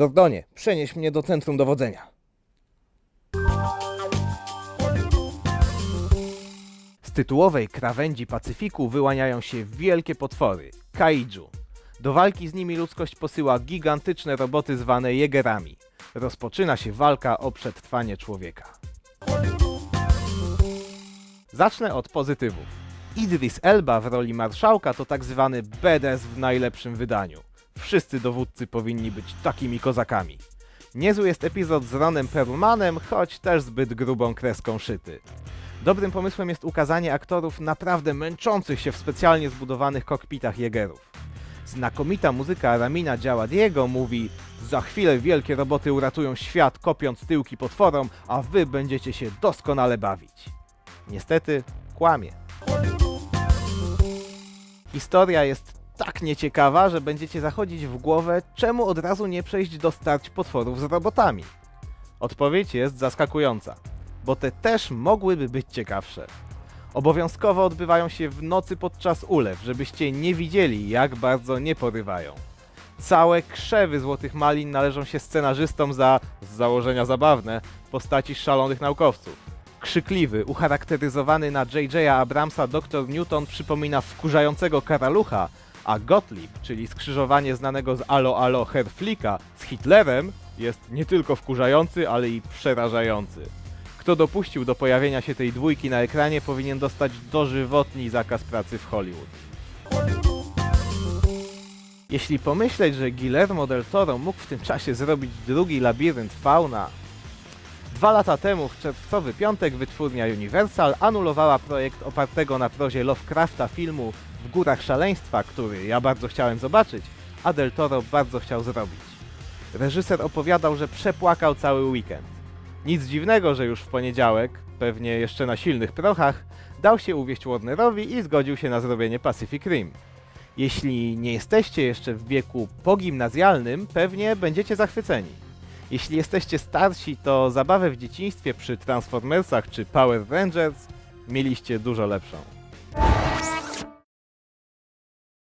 Zordonie, przenieś mnie do centrum dowodzenia. Z tytułowej krawędzi Pacyfiku wyłaniają się wielkie potwory kaiju. Do walki z nimi ludzkość posyła gigantyczne roboty zwane jegerami. Rozpoczyna się walka o przetrwanie człowieka. Zacznę od pozytywów. Idris Elba w roli marszałka to tak zwany badass w najlepszym wydaniu. Wszyscy dowódcy powinni być takimi kozakami. Niezły jest epizod z Ronem Perlmanem, choć też zbyt grubą kreską szyty. Dobrym pomysłem jest ukazanie aktorów naprawdę męczących się w specjalnie zbudowanych kokpitach jegerów. Znakomita muzyka Ramina Diego mówi Za chwilę wielkie roboty uratują świat kopiąc tyłki potworom, a wy będziecie się doskonale bawić. Niestety, kłamie. Historia jest tak nieciekawa, że będziecie zachodzić w głowę, czemu od razu nie przejść do starć potworów z robotami. Odpowiedź jest zaskakująca, bo te też mogłyby być ciekawsze. Obowiązkowo odbywają się w nocy podczas ulew, żebyście nie widzieli, jak bardzo nie porywają. Całe krzewy Złotych Malin należą się scenarzystom za, z założenia zabawne, postaci szalonych naukowców. Krzykliwy, ucharakteryzowany na J.J. Abramsa dr Newton przypomina wkurzającego karalucha, a Gottlieb, czyli skrzyżowanie znanego z Alo Alo Herflika z Hitlerem, jest nie tylko wkurzający, ale i przerażający. Kto dopuścił do pojawienia się tej dwójki na ekranie, powinien dostać dożywotni zakaz pracy w Hollywood. Jeśli pomyśleć, że Guillermo del Toro mógł w tym czasie zrobić drugi labirynt fauna, Dwa lata temu, w czerwcowy piątek, wytwórnia Universal anulowała projekt opartego na prozie Lovecrafta filmu W Górach Szaleństwa, który ja bardzo chciałem zobaczyć, a Del Toro bardzo chciał zrobić. Reżyser opowiadał, że przepłakał cały weekend. Nic dziwnego, że już w poniedziałek, pewnie jeszcze na silnych prochach, dał się uwieść Warnerowi i zgodził się na zrobienie Pacific Rim. Jeśli nie jesteście jeszcze w wieku pogimnazjalnym, pewnie będziecie zachwyceni. Jeśli jesteście starsi, to zabawę w dzieciństwie przy Transformersach czy Power Rangers mieliście dużo lepszą.